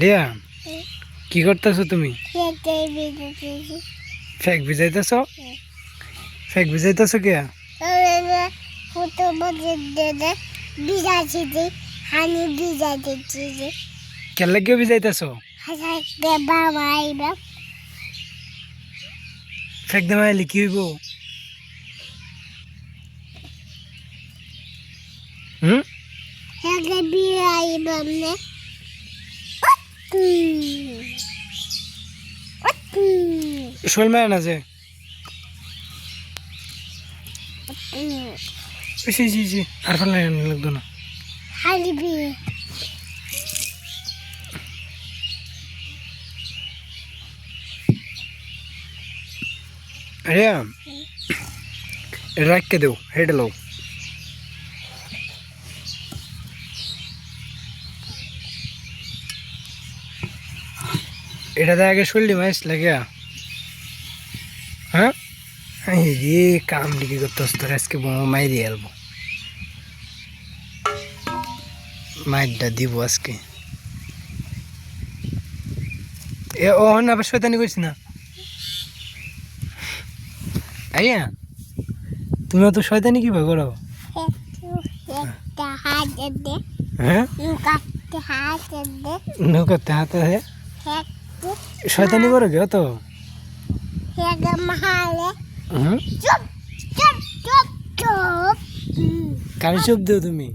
রিয়া কি করতেছো তুমি? ফেক ভিজাইতেছ। ফেক ভিজাইতেছ? কে কেন লাগে ভিজাইতেছ ফেক দেমা এলে কি হইব? হুম? বিয়ে আইবা নে শোল মায় না যে? জি জি জি আর ভালো লাগতো না। হানি বিয়ে রিয়া রাখকে দেও হেঁটে লো এটাতে আগে শুনলি মাইস লাগে। হ্যাঁ? এই রে কাম লিখে করতে তোর আজকে বোমা মাই দিয়ে আলবো মাইরটা দিব আজকে। এ ও না আবার শয়তানি করছি না? আইয়া তুমি অত শয়তানি কীভাবে করো? হ্যাঁ? কাটতে হাত দে। নৌকাতে হাতে হে একটু শয়তানি করো কে তো? চুপ কারি চুপ দিও তুমি।